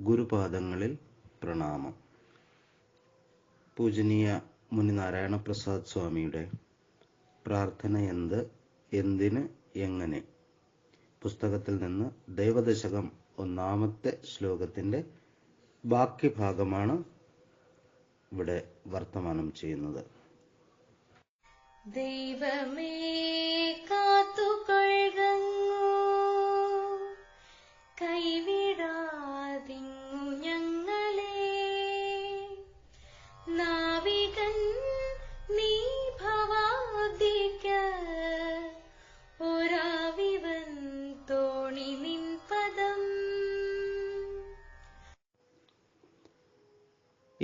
ഗുരുപാദങ്ങളിൽ പ്രണാമം. പൂജനീയ മുനി നാരായണ പ്രസാദ് സ്വാമിയുടെ പ്രാർത്ഥന എന്ത് എന്തിന് എങ്ങനെ? പുസ്തകത്തിൽ നിന്ന് ദൈവദശകം ഒന്നാമത്തെ ശ്ലോകത്തിന്റെ ബാക്കി ഭാഗമാണ് ഇവിടെ വർത്തമാനം ചെയ്യുന്നത്. ദൈവമേ കാത്തുകൊള്ളുന്നു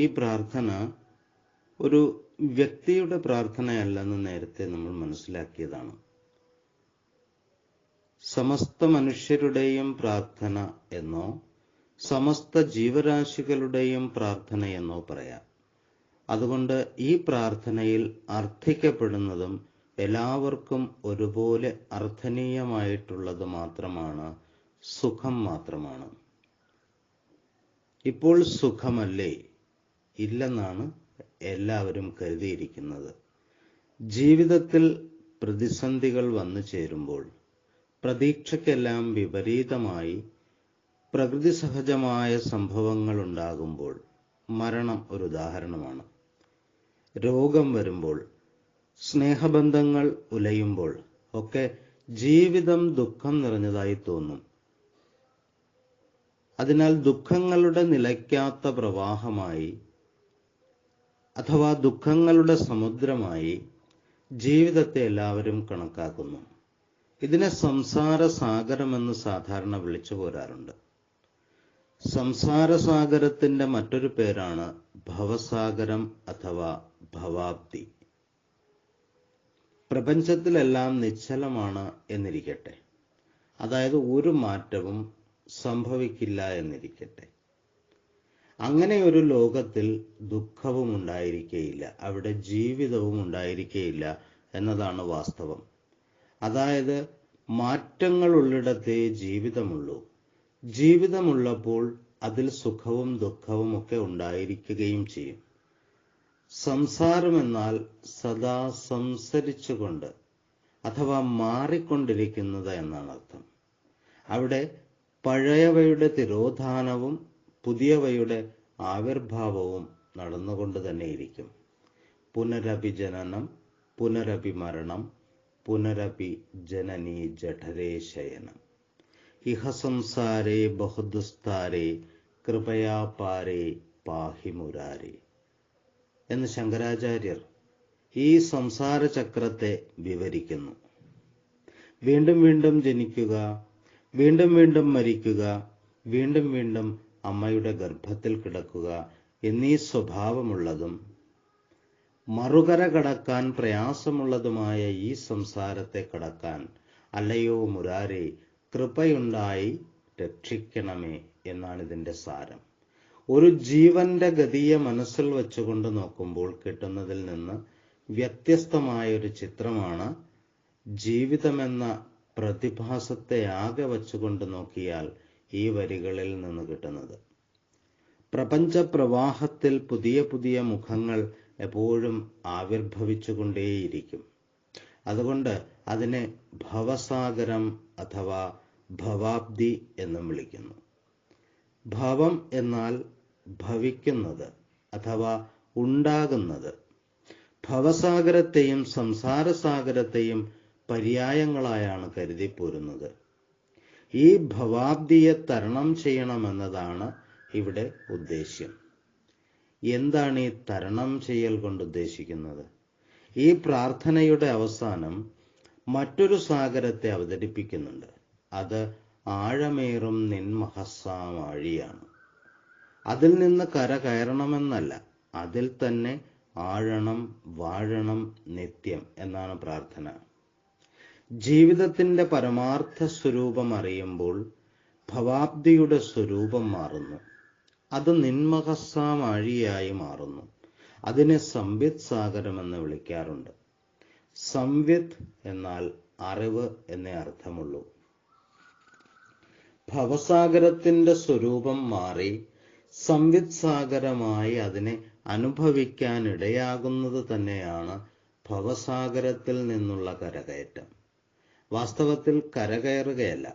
ഈ പ്രാർത്ഥന ഒരു വ്യക്തിയുടെ പ്രാർത്ഥനയല്ലെന്ന് നേരത്തെ നമ്മൾ മനസ്സിലാക്കിയതാണ്. സമസ്ത മനുഷ്യരുടെയും പ്രാർത്ഥന എന്നോ സമസ്ത ജീവരാശികളുടെയും പ്രാർത്ഥന എന്നോ പറയാം. അതുകൊണ്ട് ഈ പ്രാർത്ഥനയിൽ അർത്ഥിക്കപ്പെടുന്നതും എല്ലാവർക്കും ഒരുപോലെ അർത്ഥനീയമായിട്ടുള്ളത് മാത്രമാണ് സുഖം മാത്രമാണ്. ഇപ്പോൾ സുഖമല്ലേ? ഇല്ലെന്നാണ് എല്ലാവരും കരുതിയിരിക്കുന്നത്. ജീവിതത്തിൽ പ്രതിസന്ധികൾ വന്നു ചേരുമ്പോൾ പ്രതീക്ഷയ്ക്കെല്ലാം വിപരീതമായി പ്രകൃതി സഹജമായ സംഭവങ്ങൾ ഉണ്ടാകുമ്പോൾ മരണം ഒരു ഉദാഹരണമാണ്. രോഗം വരുമ്പോൾ സ്നേഹബന്ധങ്ങൾ ഉലയുമ്പോൾ ഒക്കെ ജീവിതം ദുഃഖം നിറഞ്ഞതായി തോന്നും. അതിനാൽ ദുഃഖങ്ങളുടെ നിലയ്ക്കാത്ത പ്രവാഹമായി അഥവാ ദുഃഖങ്ങളുടെ സമുദ്രമായി ജീവിതത്തെ എല്ലാവരും കണക്കാക്കുന്നു. ഇതിനെ സംസാര സാഗരമെന്ന് സാധാരണ വിളിച്ചു പോരാറുണ്ട്. സംസാര സാഗരത്തിന്റെ മറ്റൊരു പേരാണ് ഭവസാഗരം അഥവാ ഭവാബ്ദി. പ്രപഞ്ചത്തിലെല്ലാം നിശ്ചലമാണ് എന്നിരിക്കട്ടെ. അതായത് ഒരു മാറ്റവും സംഭവിക്കില്ല എന്നിരിക്കട്ടെ. അങ്ങനെ ഒരു ലോകത്തിൽ ദുഃഖവും ഉണ്ടായിരിക്കേയില്ല. അവിടെ ജീവിതവും ഉണ്ടായിരിക്കേയില്ല എന്നതാണ് വാസ്തവം. അതായത് മാറ്റങ്ങൾ ഉള്ളിടത്തേ ജീവിതമുള്ളൂ. ജീവിതമുള്ളപ്പോൾ അതിൽ സുഖവും ദുഃഖവും ഒക്കെ ഉണ്ടായിരിക്കുകയും ചെയ്യും. സംസാരമെന്നാൽ സദാ സംസരിച്ചുകൊണ്ട് അഥവാ മാറിക്കൊണ്ടിരിക്കുന്നത് എന്നാണ് അർത്ഥം. അവിടെ പഴയവയുടെ തിരോധാനവും പുതിയവയുടെ ആവിർഭാവവും നടന്നുകൊണ്ട് തന്നെയിരിക്കും പുനരഭിജനനം പുനരഭിമരണം പുനരപി ജനനി ജഠരേ ശയനം. ഇഹ സംസാരേ ബഹുദുസ്താരേ കൃപയാപാരേ പാരേ പാഹി മുരാരേ. എന്ന് ശങ്കരാചാര്യർ ഈ സംസാര ചക്രത്തെ വിവരിക്കുന്നു. വീണ്ടും വീണ്ടും ജനിക്കുക വീണ്ടും വീണ്ടും മരിക്കുക വീണ്ടും വീണ്ടും അമ്മയുടെ ഗർഭത്തിൽ കിടക്കുക എന്നീ സ്വഭാവമുള്ളതും മറുകര കടക്കാൻ പ്രയാസമുള്ളതുമായ ഈ സംസാരത്തെ കടക്കാൻ അല്ലയോ മുരാരെ കൃപയുണ്ടായി രക്ഷിക്കണമേ എന്നാണ് ഇതിന്റെ സാരം. ഒരു ജീവന്റെ ഗതിയെ മനസ്സിൽ വെച്ചുകൊണ്ട് നോക്കുമ്പോൾ കിട്ടുന്നതിൽ നിന്ന് വ്യത്യസ്തമായ ഒരു ചിത്രമാണ് ജീവിതമെന്ന പ്രതിഭാസത്തെ ആകെ വച്ചുകൊണ്ട് നോക്കിയാൽ ഈ വരികളിൽ നിന്ന് കിട്ടുന്നത്. പ്രപഞ്ച പ്രവാഹത്തിൽ പുതിയ പുതിയ മുഖങ്ങൾ എപ്പോഴും ആവിർഭവിച്ചുകൊണ്ടേയിരിക്കും. അതുകൊണ്ട് അതിനെ ഭവസാഗരം അഥവാ ഭവാബ്ദി എന്നും വിളിക്കുന്നു. ഭവം എന്നാൽ ഭവിക്കുന്നത് അഥവാ ഉണ്ടാകുന്നത്. ഭവസാഗരത്തെയും സംസാരസാഗരത്തെയും പര്യായങ്ങളായാണ് കരുതിപ്പോരുന്നത്. ഈ ഭവാബ്ദിയെ തരണം ചെയ്യണമെന്നതാണ് ഇവിടെ ഉദ്ദേശ്യം. എന്താണ് ഈ തരണം ചെയ്യൽ കൊണ്ട് ഉദ്ദേശിക്കുന്നത്? ഈ പ്രാർത്ഥനയുടെ അവസാനം മറ്റൊരു സാഗരത്തെ അവതരിപ്പിക്കുന്നുണ്ട്. അത് ആഴമേറും നിൻമഹസ്സാമാഴിയാണ് അതിൽ നിന്ന് കര കയറണമെന്നല്ല അതിൽ തന്നെ ആഴണം വാഴണം നിത്യം എന്നാണ് പ്രാർത്ഥന. ജീവിതത്തിന്റെ പരമാർത്ഥ സ്വരൂപം അറിയുമ്പോൾ ഭവാബ്ദിയുടെ സ്വരൂപം മാറുന്നു. അത് നിന്മഹസ്സാമാഴിയായി മാറുന്നു. അതിനെ സംവിത് സാഗരമെന്ന് വിളിക്കാറുണ്ട്. സംവിത് എന്നാൽ അറിവ് എന്നേ അർത്ഥമുള്ളൂ. ഭവസാഗരത്തിന്റെ സ്വരൂപം മാറി സംവിത് സാഗരമായി അതിനെ അനുഭവിക്കാനിടയാകുന്നത് തന്നെയാണ് ഭവസാഗരത്തിൽ നിന്നുള്ള കരകയറ്റം. വാസ്തവത്തിൽ കരകയറുകയല്ല.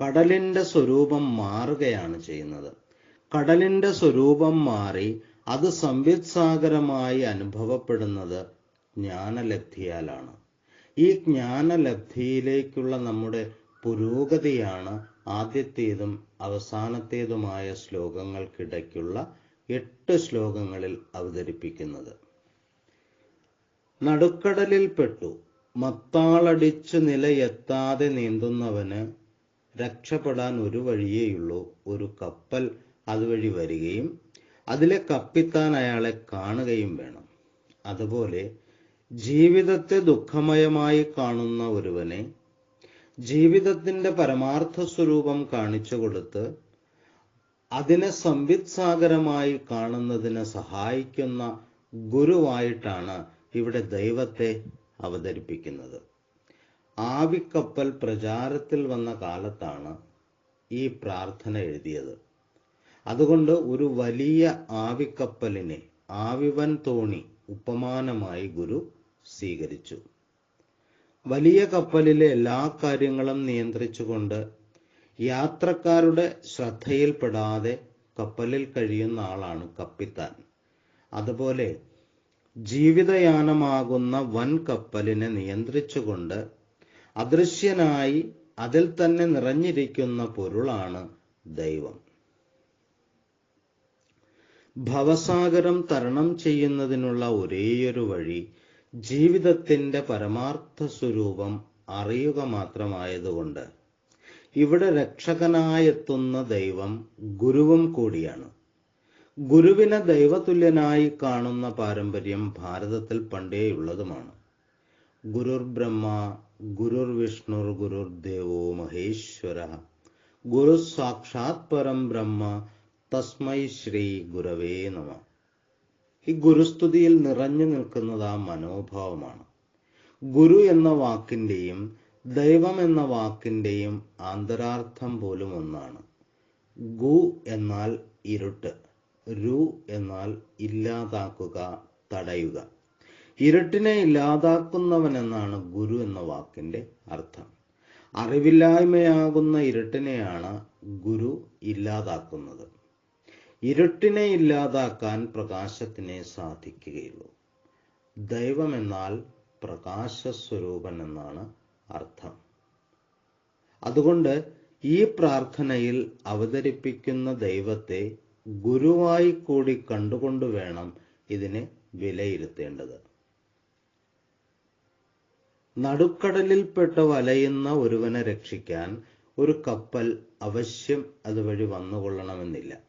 കടലിന്റെ സ്വരൂപം മാറുകയാണ് ചെയ്യുന്നത്. കടലിന്റെ സ്വരൂപം മാറി അത് സംവിത് സാഗരമായി അനുഭവപ്പെടുന്നത് ജ്ഞാനലബ്ധിയാലാണ്. ഈ ജ്ഞാനലബ്ധിയിലേക്കുള്ള നമ്മുടെ പുരോഗതിയാണ് ആദ്യത്തേതും അവസാനത്തേതുമായ ശ്ലോകങ്ങൾക്കിടയ്ക്കുള്ള എട്ട് ശ്ലോകങ്ങളിൽ അവതരിപ്പിക്കുന്നത്. നടുക്കടലിൽ പെട്ടു. മത്താളടിച്ചു നിലയെത്താതെ നീന്തുന്നവന് രക്ഷപ്പെടാൻ ഒരു വഴിയേയുള്ളൂ. ഒരു കപ്പൽ അതുവഴി വരികയും അതിലെ കപ്പിത്താൻ അയാളെ കാണുകയും വേണം. അതുപോലെ ജീവിതത്തെ ദുഃഖമയമായി കാണുന്ന ഒരുവനെ ജീവിതത്തിന്റെ പരമാർത്ഥ സ്വരൂപം കാണിച്ചു കൊടുത്ത് അതിനെ സംവിത്സാഗരമായി കാണുന്നതിനെ സഹായിക്കുന്ന ഗുരുവായിട്ടാണ് ഇവിടെ ദൈവത്തെ അവതരിപ്പിക്കുന്നത്. ആവിക്കപ്പൽ പ്രചാരത്തിൽ വന്ന കാലത്താണ് ഈ പ്രാർത്ഥന എഴുതിയത്. അതുകൊണ്ട് ഒരു വലിയ ആവിക്കപ്പലിനെ ആവിവൻ തോണി ഉപമാനമായി ഗുരു സ്വീകരിച്ചു. വലിയ കപ്പലിലെ എല്ലാ കാര്യങ്ങളും നിയന്ത്രിച്ചുകൊണ്ട് യാത്രക്കാരുടെ ശ്രദ്ധയിൽപ്പെടാതെ കപ്പലിൽ കഴിയുന്ന ആളാണ് കപ്പിത്താൻ. അതുപോലെ ജീവിതയാനമാകുന്ന വൻ കപ്പലിനെ നിയന്ത്രിച്ചുകൊണ്ട് അദൃശ്യനായി അതിൽ തന്നെ നിറഞ്ഞിരിക്കുന്ന പൊരുളാണ് ദൈവം. ഭവസാഗരം തരണം ചെയ്യുന്നതിനുള്ള ഒരേയൊരു വഴി ജീവിതത്തിന്റെ പരമാർത്ഥ സ്വരൂപം അറിയുക മാത്രമായതുകൊണ്ട് ഇവിടെ രക്ഷകനായെത്തുന്ന ദൈവം ഗുരുവും കൂടിയാണ്. ഗുരുവിനെ ദൈവതുല്യനായി കാണുന്ന പാരമ്പര്യം ഭാരതത്തിൽ പണ്ടേയുള്ളതുമാണ് ഗുരുർ ബ്രഹ്മ ഗുരുർ വിഷ്ണുർ ഗുരുർ ദേവോ മഹേശ്വര. ഗുരു സാക്ഷാത് പരം ബ്രഹ്മ തസ്മൈ ശ്രീ ഗുരവേ നമ. ഈ ഗുരുസ്തുതിയിൽ നിറഞ്ഞു നിൽക്കുന്നത് ആ മനോഭാവമാണ്. ഗുരു എന്ന വാക്കിന്റെയും ദൈവം എന്ന വാക്കിന്റെയും ആന്തരാർത്ഥം പോലും ഒന്നാണ്. ഗു എന്നാൽ ഇരുട്ട്. രു എന്നാൽ ഇല്ലാതാക്കുക തടയുക. ഇരുട്ടിനെ ഇല്ലാതാക്കുന്നവൻ എന്നാണ് ഗുരു എന്ന വാക്കിന്റെ അർത്ഥം. അറിവില്ലായ്മയാകുന്ന ഇരുട്ടിനെയാണ് ഗുരു ഇല്ലാതാക്കുന്നത്. ഇരുട്ടിനെ ഇല്ലാതാക്കാൻ പ്രകാശത്തിനെ സാധിക്കുകയുള്ളൂ. ദൈവമെന്നാൽ പ്രകാശസ്വരൂപൻ എന്നാണ് അർത്ഥം. അതുകൊണ്ട് ഈ പ്രാർത്ഥനയിൽ അവതരിപ്പിക്കുന്ന ദൈവത്തെ ഗുരുവായി കൂടി കണ്ടുകൊണ്ട് വേണം ഇതിനെ വിലയിരുത്തേണ്ടത്. നടുക്കടലിൽപ്പെട്ട് വലയുന്ന ഒരുവനെ രക്ഷിക്കാൻ ഒരു കപ്പൽ അവശ്യം അതുവഴി വന്നുകൊള്ളണമെന്നില്ല.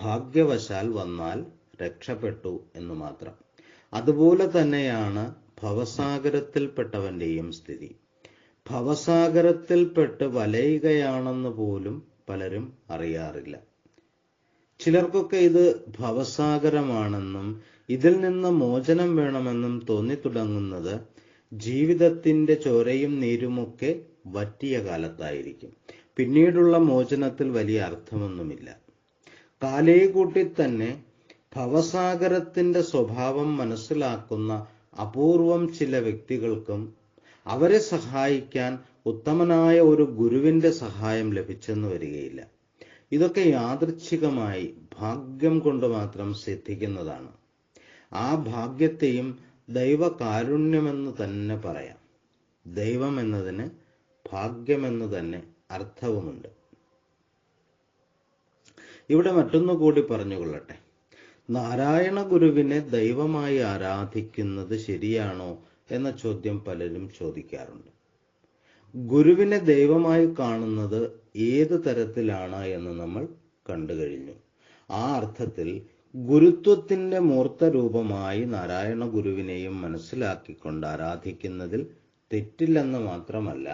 ഭാഗ്യവശാൽ വന്നാൽ രക്ഷപ്പെട്ടു എന്ന് മാത്രം. അതുപോലെ തന്നെയാണ് ഭവസാഗരത്തിൽപ്പെട്ടവന്റെയും സ്ഥിതി. ഭവസാഗരത്തിൽപ്പെട്ട് വലയുകയാണെന്ന് പോലും പലരും അറിയാറില്ല. ചിലർക്കൊക്കെ ഇത് ഭവസാഗരമാണെന്നും ഇതിൽ നിന്ന് മോചനം വേണമെന്നും തോന്നിത്തുടങ്ങുന്നത് ജീവിതത്തിന്റെ ചോരയും നീരുമൊക്കെ വറ്റിയ കാലത്തായിരിക്കും. പിന്നീടുള്ള മോചനത്തിൽ വലിയ അർത്ഥമൊന്നുമില്ല. കാലേ കൂട്ടി തന്നെ ഭവസാഗരത്തിന്റെ സ്വഭാവം മനസ്സിലാക്കുന്ന അപൂർവം ചില വ്യക്തികൾക്കും അവരെ സഹായിക്കാൻ ഉത്തമനായ ഒരു ഗുരുവിന്റെ സഹായം ലഭിച്ചെന്ന് വരികയില്ല. ഇതൊക്കെ യാദൃച്ഛികമായി ഭാഗ്യം കൊണ്ട് മാത്രം സിദ്ധിക്കുന്നതാണ്. ആ ഭാഗ്യത്തെയും ദൈവകാരുണ്യമെന്ന് തന്നെ പറയാം. ദൈവം എന്നതിന് ഭാഗ്യമെന്ന് തന്നെ അർത്ഥവുമുണ്ട്. ഇവിടെ മറ്റൊന്നു കൂടി പറഞ്ഞുകൊള്ളട്ടെ. നാരായണ ഗുരുവിനെ ദൈവമായി ആരാധിക്കുന്നത് ശരിയാണോ എന്ന ചോദ്യം പലരും ചോദിക്കാറുണ്ട്. ഗുരുവിനെ ദൈവമായി കാണുന്നത് ഏത് തരത്തിലാണ് എന്ന് നമ്മൾ കണ്ടു കഴിഞ്ഞു. ആ അർത്ഥത്തിൽ ഗുരുത്വത്തിന്റെ മൂർത്ത രൂപമായി നാരായണ ഗുരുവിനെയും മനസ്സിലാക്കിക്കൊണ്ട് ആരാധിക്കുന്നതിൽ തെറ്റില്ലെന്ന് മാത്രമല്ല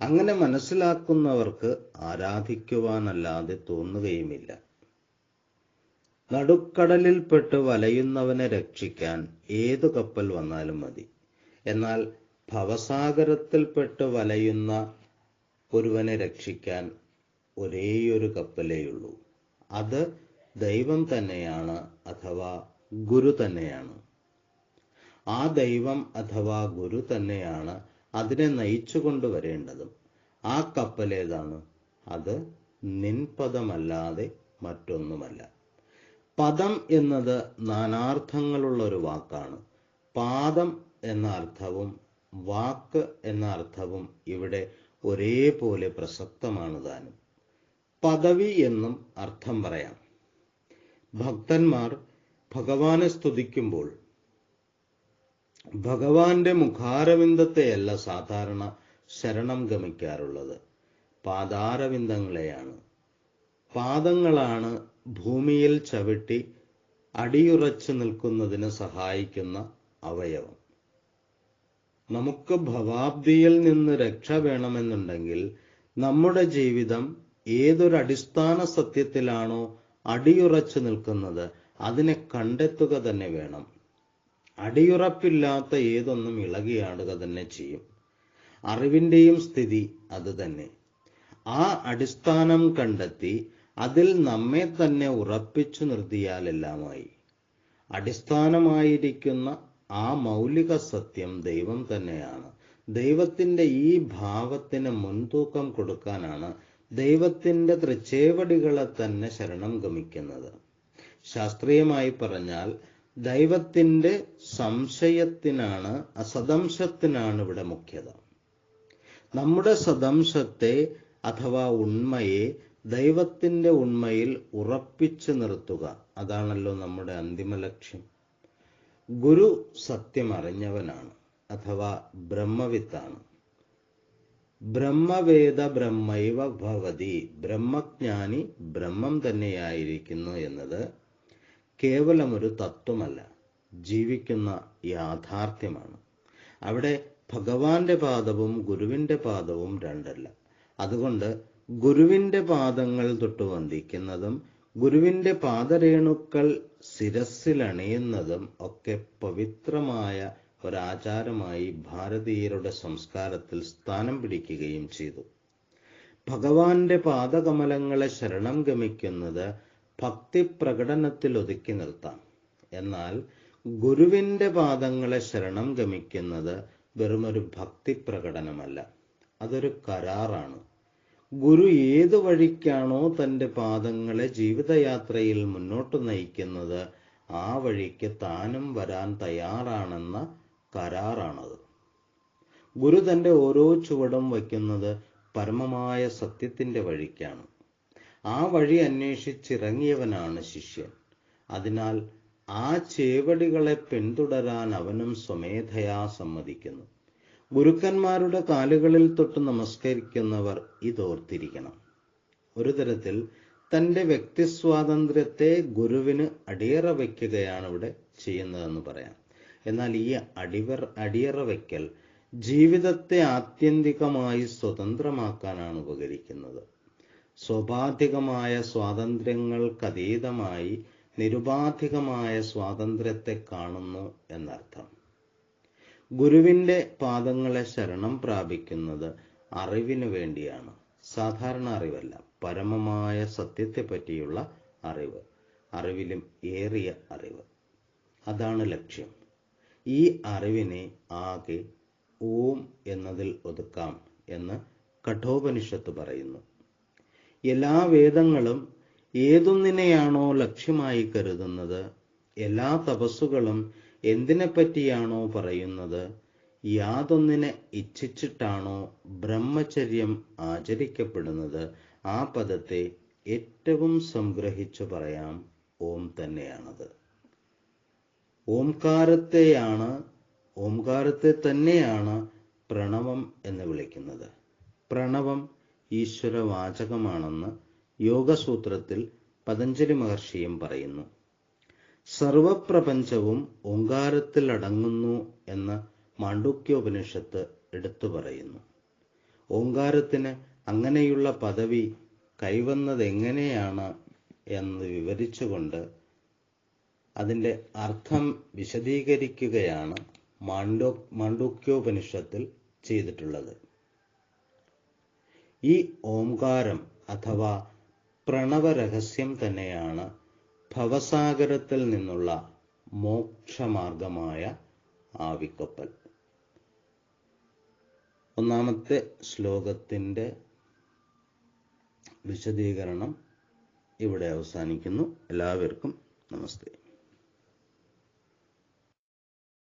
അങ്ങനെ മനസ്സിലാക്കുന്നവർക്ക് ആരാധിക്കുവാനല്ലാതെ തോന്നുകയുമില്ല. നടുക്കടലിൽപ്പെട്ട് വലയുന്നവനെ രക്ഷിക്കാൻ ഏതു കപ്പൽ വന്നാലും മതി. എന്നാൽ ഭവസാഗരത്തിൽപ്പെട്ട് വലയുന്ന ഒരുവനെ രക്ഷിക്കാൻ ഒരേയൊരു കപ്പലേയുള്ളൂ. അത് ദൈവം തന്നെയാണ് അഥവാ ഗുരു തന്നെയാണ്. ആ ദൈവം അഥവാ ഗുരു തന്നെയാണ് അതിനെ നയിച്ചു കൊണ്ടുവരേണ്ടതും ആ കപ്പലേതാണ്. അത് നിൻപദമല്ലാതെ മറ്റൊന്നുമല്ല. പദം എന്നത് നാനാർത്ഥങ്ങളുള്ള ഒരു വാക്കാണ്. പാദം എന്ന അർത്ഥവും വാക്ക് എന്ന അർത്ഥവും ഇവിടെ ഒരേപോലെ പ്രസക്തമാണ് താനും. പദവി എന്നും അർത്ഥം പറയാം. ഭക്തന്മാർ ഭഗവാനെ സ്തുതിക്കുമ്പോൾ ഭഗവാന്റെ മുഖാരവിന്ദത്തെയല്ല സാധാരണ ശരണം ഗമിക്കാറുള്ളത്. പാദാരവിന്ദങ്ങളെയാണ്. പാദങ്ങളാണ് ഭൂമിയിൽ ചവിട്ടി അടിയുറച്ചു നിൽക്കുന്നതിന് സഹായിക്കുന്ന അവയവം. നമുക്ക് ഭവാബ്ദിയിൽ നിന്ന് രക്ഷ വേണമെന്നുണ്ടെങ്കിൽ നമ്മുടെ ജീവിതം ഏതൊരു അടിസ്ഥാന സത്യത്തിലാണോ അടിയുറച്ചു നിൽക്കുന്നത് അതിനെ കണ്ടെത്തുക തന്നെ വേണം. അടിയുറപ്പില്ലാത്ത ഏതൊന്നും ഇളകിയാടുക തന്നെ ചെയ്യും. അറിവിന്റെയും സ്ഥിതി അത് തന്നെ. ആ അടിസ്ഥാനം കണ്ടെത്തി അതിൽ നമ്മെ തന്നെ ഉറപ്പിച്ചു നിർത്തിയാലെല്ലാമായി അടിസ്ഥാനമായിരിക്കുന്ന ആ മൗലിക സത്യം ദൈവം തന്നെയാണ്. ദൈവത്തിന്റെ ഈ ഭാവത്തിന് മുൻതൂക്കം കൊടുക്കാനാണ് ദൈവത്തിന്റെ തൃച്ചേവടികളെ തന്നെ ശരണം ഗമിക്കുന്നത്. ശാസ്ത്രീയമായി പറഞ്ഞാൽ ദൈവത്തിന്റെ സംശയത്തിനാണ് അസദംശത്തിനാണ് ഇവിടെ മുഖ്യത. നമ്മുടെ സദംശത്തെ അഥവാ ഉണ്മയെ ദൈവത്തിന്റെ ഉണ്മയിൽ ഉറപ്പിച്ചു നിർത്തുക. അതാണല്ലോ നമ്മുടെ അന്തിമ ലക്ഷ്യം. ഗുരു സത്യം അറിഞ്ഞവനാണ് അഥവാ ബ്രഹ്മവിത്താണ്. ബ്രഹ്മവേദ ബ്രഹ്മൈവ ഭവതി ബ്രഹ്മജ്ഞാനി ബ്രഹ്മം തന്നെയായിരിക്കുന്നു എന്നത് കേവലം ഒരു തത്വമല്ല ജീവിക്കുന്ന യാഥാർത്ഥ്യമാണ്. അവിടെ ഭഗവാന്റെ പാദവും ഗുരുവിന്റെ പാദവും രണ്ടല്ല. അതുകൊണ്ട് ഗുരുവിന്റെ പാദങ്ങൾ തൊട്ട് വന്ദിക്കുന്നതും ഗുരുവിന്റെ പാദരേണുക്കൾ ശിരസിലണിയുന്നതും ഒക്കെ പവിത്രമായ ഒരാചാരമായി ഭാരതീയരുടെ സംസ്കാരത്തിൽ സ്ഥാനം പിടിക്കുകയും ചെയ്തു. ഭഗവാന്റെ പാദകമലങ്ങളെ ശരണം ഗമിക്കുന്നത് ഭക്തി പ്രകടനത്തിൽ ഒതുക്കി നിർത്താം. എന്നാൽ ഗുരുവിന്റെ പാദങ്ങളെ ശരണം ഗമിക്കുന്നത് വെറുമൊരു ഭക്തി പ്രകടനമല്ല അതൊരു കരാറാണ്. ഗുരു ഏത് വഴിക്കാണോ തന്റെ പാദങ്ങളെ ജീവിതയാത്രയിൽ മുന്നോട്ട് നയിക്കുന്നത് ആ വഴിക്ക് താനും വരാൻ തയ്യാറാണെന്ന കരാറാണത്. ഗുരു തന്റെ ഓരോ ചുവടും വയ്ക്കുന്നത് പരമമായ സത്യത്തിന്റെ വഴിക്കാണ്. ആ വഴി അന്വേഷിച്ചിറങ്ങിയവനാണ് ശിഷ്യൻ. അതിനാൽ ആ ചേവടികളെ പിന്തുടരാൻ അവനും സ്വമേധയാ സമ്മതിക്കുന്നു. ഗുരുക്കന്മാരുടെ കാലുകളിൽ തൊട്ട് നമസ്കരിക്കുന്നവർ ഇതോർത്തിരിക്കണം. ഒരു തരത്തിൽ തന്റെ വ്യക്തിസ്വാതന്ത്ര്യത്തെ ഗുരുവിന് അടിയറ വയ്ക്കുകയാണ് ഇവിടെ ചെയ്യുന്നതെന്ന് പറയാം. എന്നാൽ ഈ അടിവർ അടിയറ വയ്ക്കൽ ജീവിതത്തെ ആത്യന്തികമായി സ്വതന്ത്രമാക്കാനാണ് ഉപകരിക്കുന്നത്. സ്വാഭാധികമായ സ്വാതന്ത്ര്യങ്ങൾക്കതീതമായി നിരുപാധികമായ സ്വാതന്ത്ര്യത്തെ കാണുന്നു എന്നർത്ഥം. ഗുരുവിന്റെ പാദങ്ങളെ ശരണം പ്രാപിക്കുന്നത് അറിവിനു വേണ്ടിയാണ്. സാധാരണ അറിവല്ല പരമമായ സത്യത്തെ പറ്റിയുള്ള അറിവ് അറിവിലും ഏറിയ അറിവ്. അതാണ് ലക്ഷ്യം. ഈ അറിവിനെ ആകെ ഓം എന്നതിൽ ഒതുക്കാം എന്ന് കഠോപനിഷത്ത് പറയുന്നു. എല്ലാ വേദങ്ങളും ഏതൊന്നിനെയാണോ ലക്ഷ്യമായി കരുതുന്നത് എല്ലാ തപസ്സുകളും എന്തിനെപ്പറ്റിയാണോ പറയുന്നത്? യാതൊന്നിനെ ഇച്ഛിച്ചിട്ടാണോ ബ്രഹ്മചര്യം ആചരിക്കപ്പെടുന്നത്? ആ പദത്തെ ഏറ്റവും സംഗ്രഹിച്ചു പറയാം ഓം തന്നെയാണത്. ഓംകാരത്തെയാണ് ഓംകാരത്തെ തന്നെയാണ് പ്രണവം എന്ന് വിളിക്കുന്നത്. പ്രണവം ഈശ്വരവാചകമാണെന്ന് യോഗസൂത്രത്തിൽ പതഞ്ജലി മഹർഷിയും പറയുന്നു. സർവപ്രപഞ്ചവും ഓങ്കാരത്തിൽ അടങ്ങുന്നു എന്ന് മാണ്ഡുക്യോപനിഷത്ത് എടുത്തു പറയുന്നു. ഓങ്കാരത്തിന് അങ്ങനെയുള്ള പദവി കൈവന്നതെങ്ങനെയാണ് എന്ന് വിവരിച്ചുകൊണ്ട് അതിന്റെ അർത്ഥം വിശദീകരിക്കുകയാണ് മാണ്ഡോ മാണ്ഡൂക്യോപനിഷത്തിൽ ചെയ്തിട്ടുള്ളത്. ഈ ഓംകാരം അഥവാ പ്രണവരഹസ്യം തന്നെയാണ് ഭവസാഗരത്തിൽ നിന്നുള്ള മോക്ഷമാർഗമായ ആവിക്കപ്പൽ. ഒന്നാമത്തെ ശ്ലോകത്തിന്റെ വിശദീകരണം ഇവിടെ അവസാനിക്കുന്നു. എല്ലാവർക്കും നമസ്തേ.